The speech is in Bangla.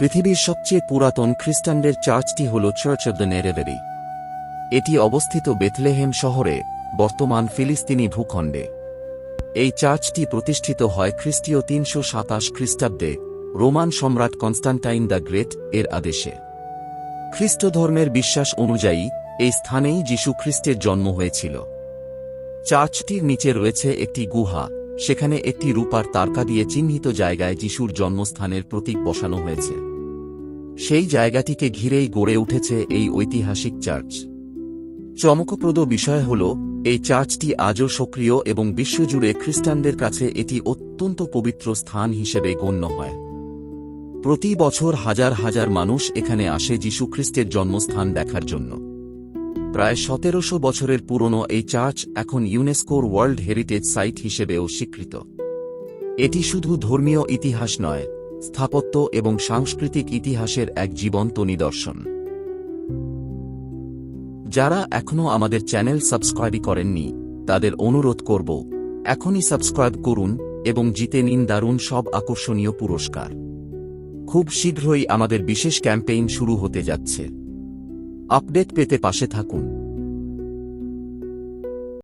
পৃথিবীর সবচেয়ে পুরাতন খ্রিস্টানদের চার্চটি হল চার্চ অব দ্য নেরেভেরি এটি অবস্থিত বেথলেহেম শহরে, বর্তমান ফিলিস্তিনি ভূখণ্ডে। এই চার্চটি প্রতিষ্ঠিত হয় খ্রিস্টীয় তিনশো সাতাশ খ্রিস্টাব্দে, রোমান সম্রাট কনস্টান্টাইন দ্য গ্রেট এর আদেশে। খ্রিস্ট ধর্মের বিশ্বাস অনুযায়ী, এই স্থানেই যীশু খ্রিস্টের জন্ম হয়েছিল। চার্চটির নিচে রয়েছে একটি গুহা সেখানে একটি রূপার তারকা দিয়ে চিহ্নিত জায়গায় যিশুর জন্মস্থানের প্রতীক বসানো হয়েছে। সেই জায়গাটিকে ঘিরেই গড়ে উঠেছে এই ঐতিহাসিক চার্চ। চমকপ্রদ বিষয় হল, এই চার্চটি আজও সক্রিয় এবং বিশ্বজুড়ে খ্রিস্টানদের কাছে এটি অত্যন্ত পবিত্র স্থান হিসেবে গণ্য হয়। প্রতি বছর হাজার হাজার মানুষ এখানে আসে যীশু খ্রিস্টের জন্মস্থান দেখার জন্য। প্রায় সতেরোশো বছরের পুরনো এই চার্চ এখন ইউনেস্কোর ওয়ার্ল্ড হেরিটেজ সাইট হিসেবেও স্বীকৃত। এটি শুধু ধর্মীয় ইতিহাস নয়, স্থাপত্য এবং সাংস্কৃতিক ইতিহাসের এক জীবন্ত নিদর্শন। যারা এখনও আমাদের চ্যানেল সাবস্ক্রাইব করেননি, তাদের অনুরোধ করব, এখনই সাবস্ক্রাইব করুন এবং জিতে নিন দারুণ সব আকর্ষণীয় পুরস্কার। খুব শীঘ্রই আমাদের বিশেষ ক্যাম্পেইন শুরু হতে যাচ্ছে। আপডেট পেতে পাশে থাকুন।